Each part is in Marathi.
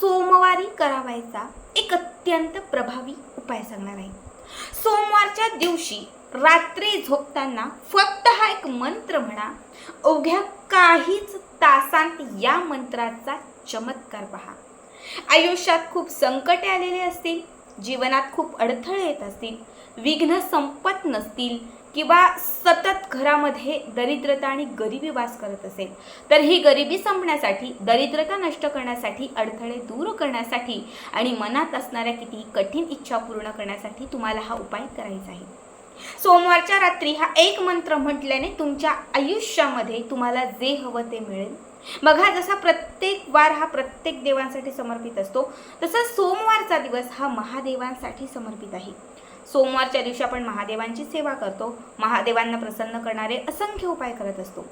सोमवारी करावायचा एक अत्यंत प्रभावी उपाय सांगणार आहे. सोमवारच्या दिवशी रात्री झोपताना फक्त हा एक मंत्र म्हणा अवघ्या काहीच तासांत या मंत्राचा चमत्कार पहा. आयुष्यात खूप संकटे आलेले असतील जीवनात खूप अडथळे येत असतील विघ्न संपत नसतील किंवा सतत घरामध्ये दरिद्रता आणि गरिबी वास करत असेल तर ही गरिबी संपण्यासाठी दरिद्रता नष्ट करण्यासाठी अडथळे दूर करण्यासाठी आणि मनात असणाऱ्या किती कठीण इच्छा पूर्ण करण्यासाठी तुम्हाला हा उपाय करायचा आहे. सोमवारच्या रात्री हा एक मंत्र म्हटल्याने तुमच्या आयुष्यामध्ये तुम्हाला जे हवं ते मिळेल. बघा जसा प्रत्येक वार हा प्रत्येक देवांसाठी समर्पित असतो तसा सोमवारचा दिवस हा महादेवांसाठी समर्पित आहे. सोमवारच्या दिवशी आपण महादेवांची सेवा करतो. महादेवांना प्रसन्न करणारे असंख्य उपाय करत असतो.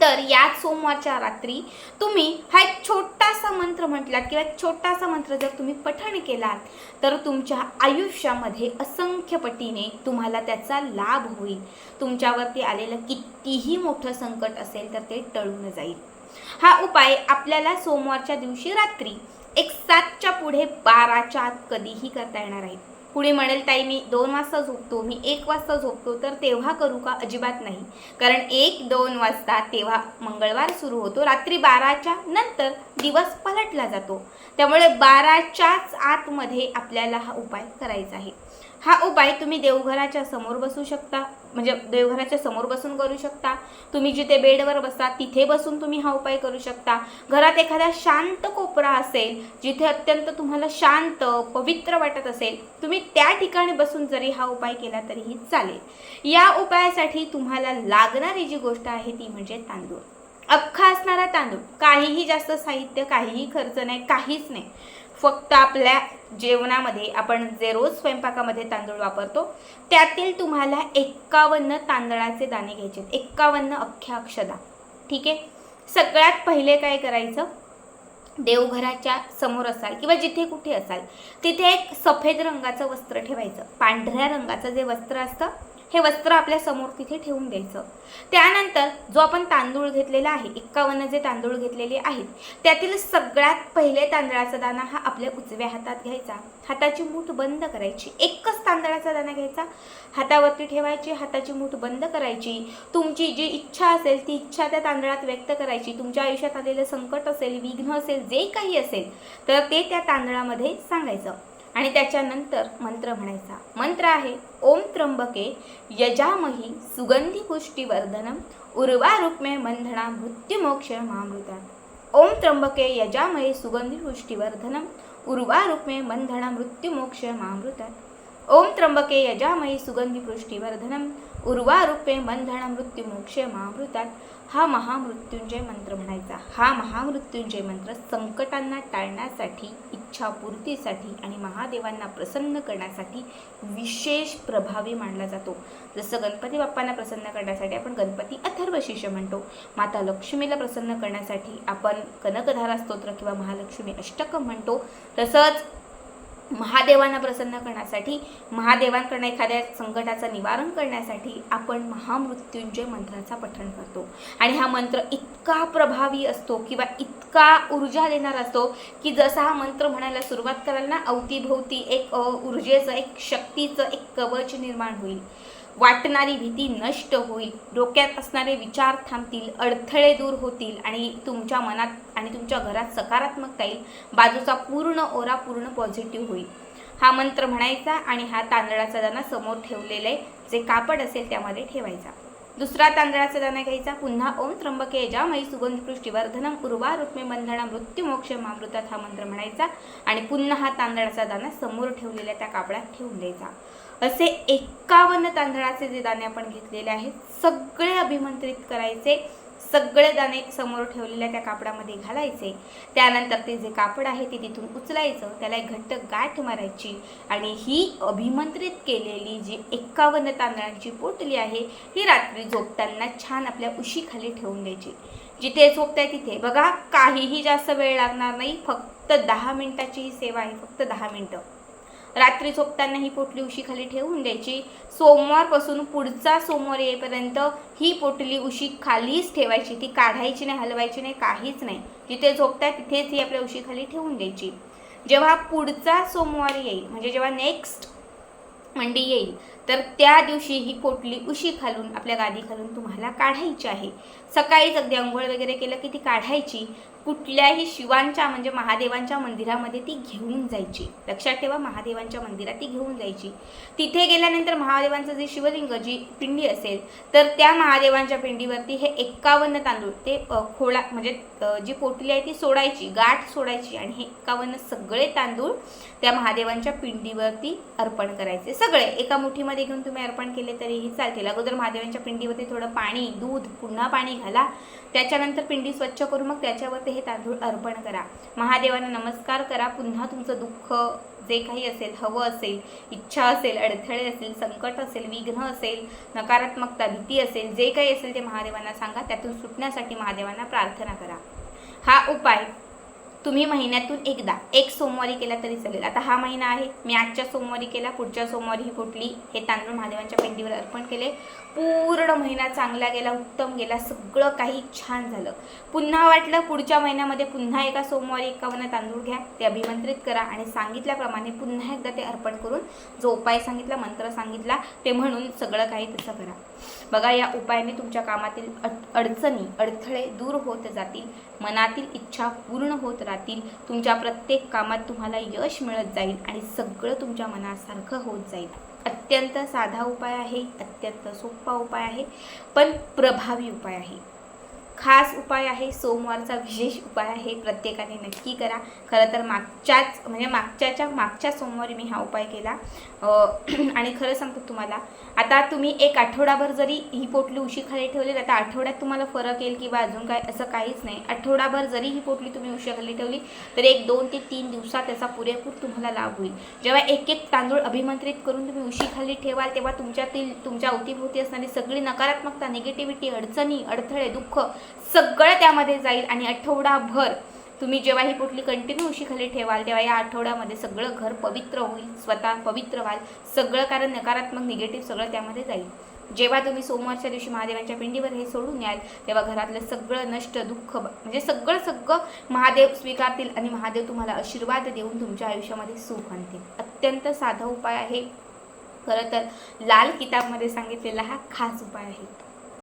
तर या सोमवारच्या रात्री तुम्ही हा एक छोटासा मंत्र म्हटलात किंवा एक छोटासा मंत्र जर तुम्ही पठण केलात तर तुमच्या आयुष्यामध्ये असंख्य पटीने तुम्हाला त्याचा लाभ होईल. तुमच्यावरती आलेलं कितीही मोठं संकट असेल तर ते टळून जाईल. हा उपाय आपल्याला सोमवारच्या दिवशी रात्री एक सातच्या पुढे बाराच्या आत कधीही करता येणार आहे. कुणी म्हणेल ताई मी दोन वाजता झोपतो. मी एक वाजता झोपतो. तर तेव्हा करू का? अजिबात नाही. कारण एक दोन वाजता तेव्हा मंगळवार सुरू होतो. रात्री बाराच्या नंतर दिवस पलटला जातो. त्यामुळे बाराच्याच आतमध्ये आपल्याला हा उपाय करायचा आहे. हा उपाय तुम्ही देवघराच्या समोर बसू शकता. म्हणजे देवघराच्या समोर बसून करू शकता. तुम्ही जिथे बेडवर बसता तिथे बसून तुम्ही हा उपाय करू शकता. घरात एखादा शांत कोपरा असेल जिथे अत्यंत तुम्हाला शांत पवित्र वाटत असेल तुम्ही त्या ठिकाणी बसून जरी हा उपाय केला तरीही चालेल. या उपायासाठी तुम्हाला लागणारी जी गोष्ट आहे ती म्हणजे तांदूळ. अख्खा असणारा तांदूळ. काहीही जास्त साहित्य काहीही खर्च नाही काहीच नाही. फक्त आपल्या जेवणामध्ये आपण जे रोज स्वयंपाकामध्ये तांदूळ वापरतो त्यातील तुम्हाला एक्कावन्न तांदळाचे दाणे घ्यायचे एक्कावन्न अख्ख्या अक्षदा. ठीक आहे? सगळ्यात पहिले काय करायचं? देवघराच्या समोर असाल किंवा जिथे कुठे असाल तिथे एक सफेद रंगाचं वस्त्र ठेवायचं. पांढऱ्या रंगाचं जे वस्त्र असतं हे वस्त्र आपल्यासमोर तिथे ठेवून द्यायचं. त्यानंतर जो आपण तांदूळ घेतलेला आहे एक्कावन्न जे तांदूळ घेतलेले आहेत त्यातील सगळ्यात पहिले तांदळाचा दाणा हा आपल्या उजव्या हातात घ्यायचा. हाताची मूठ बंद करायची. एकच तांदळाचा दाणा घ्यायचा. हातावरती ठेवायची हाताची मूठ बंद करायची. तुमची जी इच्छा असेल ती इच्छा त्या तांदळात व्यक्त करायची. तुमच्या आयुष्यात आलेलं संकट असेल विघ्न असेल जे काही असेल तर ते त्या तांदळामध्ये सांगायचं. आणि त्याच्यानंतर मंत्र म्हणायचा. मंत्र आहे ओम त्र्यंबके यजामही सुगंधी पुष्टीवर्धनम उर्वा रुक्मे मंधना मृत्युमोक्ष मामृता ओम त्र्यंबके यजामही सुगंधी पुष्टीवर्धनम उर्वा रुक्मे मंधना मृत्युमोक्ष मामृता ओम त्र्यंबके यजामही सुगंधी पुष्टीवर्धनम उर्वारूपे बंधन मृत्यू मोक्षे महामृतात. हा महामृत्युंजय मंत्र म्हणायचा. हा महामृत्युंजय मंत्र संकटांना टाळण्यासाठी इच्छापूर्तीसाठी आणि महादेवांना प्रसन्न करण्यासाठी विशेष प्रभावी मानला जातो. जसं गणपती बाप्पांना प्रसन्न करण्यासाठी आपण गणपती अथर्व शिष्य म्हणतो. माता लक्ष्मीला प्रसन्न करण्यासाठी आपण कनकधारा स्तोत्र किंवा महालक्ष्मी अष्टकम म्हणतो. तसंच महादेवांना प्रसन्न करण्यासाठी महादेवांकडनं एखाद्या संकटाचं निवारण करण्यासाठी आपण महामृत्युंजय मंत्राचा पठण करतो. आणि हा मंत्र इतका प्रभावी असतो किंवा इतका ऊर्जा देणारा असतो की जसा हा मंत्र म्हणायला सुरुवात कराल ना अवतीभोवती एक ऊर्जेचं एक शक्तीचं एक कवच निर्माण होईल. वाटणारी भीती नष्ट होईल. डोक्यात असणारे विचार थांबतील अडथळे दूर होतील आणि तुमच्या मनात आणि तुमच्या घरात सकारात्मकता येईल. बाजूचा पूर्ण ओरा पूर्ण पॉझिटिव्ह होईल. हा मंत्र म्हणायचा आणि हा तांदळाचा दाणा समोर ठेवलेले जे कापड असेल त्यामध्ये ठेवायचा. दुसरा तांदळाचा दाणा घ्यायचा. पुन्हा ओम त्र्यंबके जामयी सुगंधपृष्टीवर्धनम उर्वा रुक्मे बंधना मृत्युमोक्ष मामृतात हा मंत्र म्हणायचा. आणि पुन्हा हा तांदळाचा दाणा समोर ठेवलेल्या त्या कापडात ठेवून द्यायचा. असे एक्कावन्न तांदळाचे जे दाणे आपण घेतलेले आहेत सगळे अभिमंत्रित करायचे सगळे दाणे समोर ठेवलेल्या त्या कापडामध्ये घालायचे. त्यानंतर ते जे कापड आहे ते तिथून उचलायचं त्याला एक घट्ट गाठ मारायची आणि ही अभिमंत्रित केलेली जी एक्कावन्न तांदळांची पोटली आहे ही रात्री झोपताना छान आपल्या उशीखाली ठेवून द्यायची. जिथे झोपताय तिथे. बघा काहीही जास्त वेळ लागणार नाही फक्त दहा मिनिटाची ही सेवा आहे फक्त दहा मिनिटं. रात्री झोपताना ही पोटली उशीखाली ठेवून द्यायची. सोमवारपासून पुढचा सोमवार येईपर्यंत ही पोटली उशी खालीच ठेवायची. ती काढायची नाही हलवायची नाही काहीच नाही. जिथे झोपताय तिथेच ही आपल्या उशीखाली ठेवून द्यायची. जेव्हा पुढचा सोमवार येईल म्हणजे जेव्हा नेक्स्ट मंडी येईल तर त्या दिवशी ही पोटली उशी खालून आपल्या गादी खालून तुम्हाला काढायची आहे. सकाळीच अगदी आंघोळ वगैरे केलं की ती काढायची. कुठल्याही शिवांच्या म्हणजे महादेवांच्या मंदिरामध्ये ती घेऊन जायची. लक्षात ठेवा महादेवांच्या मंदिरात ती घेऊन जायची. तिथे गेल्यानंतर महादेवांचं जे शिवलिंग जी पिंडी असेल तर त्या महादेवांच्या पिंडीवरती हे एक्कावन्न तांदूळ ते खोळा म्हणजे जी पोटली आहे ती सोडायची गाठ सोडायची आणि हे एक्कावन्न सगळे तांदूळ त्या महादेवांच्या पिंडीवरती अर्पण करायचे सगळे. एका मुठीमध्ये घेऊन तुम्ही अर्पण केले तरीही चालतील. अगोदर महादेवांच्या पिंडीवरती थोडं पाणी दूध पुन्हा पाणी घाला. त्याच्यानंतर पिंडी स्वच्छ करून मग त्याच्यावरती हे तांदूळ अर्पण करा. महादेवांना नमस्कार करा. पुन्हा तुमचं दुःख जे काही असेल हवं असेल इच्छा असेल अडथळे असेल संकट असेल विघ्न असेल नकारात्मकता भीती असेल जे काही असेल ते महादेवांना सांगा. त्यातून सुटण्यासाठी महादेवांना प्रार्थना करा. हा उपाय तुम्ही महिन्यातून एकदा एक सोमवारी केला तरी चालेल. आता हा महिना आहे मी आजच्या सोमवारी केला पुढच्या सोमवारी ही फुटली हे तांदूळ महादेवांच्या पिंडीवर अर्पण केले. पूर्ण महिना चांगला गेला उत्तम गेला सगळं काही छान झालं. पुन्हा वाटलं पुढच्या महिन्यामध्ये पुन्हा एका सोमवारी एकावन्न तांदूळ घ्या ते अभिमंत्रित करा आणि सांगितल्याप्रमाणे पुन्हा एकदा ते अर्पण करून जो उपाय सांगितला मंत्र सांगितला ते म्हणून सगळं काही तसं करा. बघा या उपायाने तुमच्या कामातील अडचणी अडथळे दूर होत जातील मनातील इच्छा पूर्ण होत राहतील. तुमच्या प्रत्येक कामात तुम्हाला यश मिळत जाईल आणि सगळं तुमच्या मनासारखं होत जाईल. अत्यंत साधा उपाय आहे अत्यंत सोपा उपाय आहे पण प्रभावी उपाय आहे. खास उपाय आहे सोमवारचा विशेष उपाय आहे प्रत्येकाने नक्की करा. खरं तर मागच्याच म्हणजे मागच्याच्या मागच्या सोमवारी मी हा उपाय केला. आणि खरं सांगतो तुम्हाला आता तुम्ही एक आठवडाभर जरी ही पोटली उशीखाली ठेवली आता आठवड्यात तुम्हाला फरक येईल किंवा अजून काय असं काहीच नाही. आठवडाभर जरी ही पोटली तुम्ही उशीखाली ठेवली तर एक दोन ते तीन दिवसात त्याचा पुरेपूर तुम्हाला लाभ होईल. जेव्हा एक एक तांदूळ अभिमंत्रित करून तुम्ही उशीखाली ठेवाल तेव्हा तुमच्यातील तुमच्या अवतीभोवती असणारी सगळी नकारात्मकता निगेटिव्हिटी अडचणी अडथळे दुःख सगळं त्यामध्ये जाईल आणि आठवडाभर तुम्ही जेव्हा ही पोटली कंटिन्यू उशीखाली ठेवाल तेव्हा या आठवड्यामध्ये सगळं घर पवित्र होईल स्वतः पवित्र व्हाल. सगळं कारण नकारात्मक निगेटिव्ह सगळं त्यामध्ये जाईल. जेव्हा तुम्ही सोमवारच्या दिवशी महादेवांच्या पिंडीवर हे सोडून याल तेव्हा घरातलं सगळं नष्ट दुःख म्हणजे सगळं सगळं महादेव स्वीकारतील आणि महादेव तुम्हाला आशीर्वाद देऊन तुमच्या आयुष्यामध्ये सुख आणतील. अत्यंत साधा उपाय आहे. खरं तर लाल किताबमध्ये सांगितलेला हा खास उपाय आहे.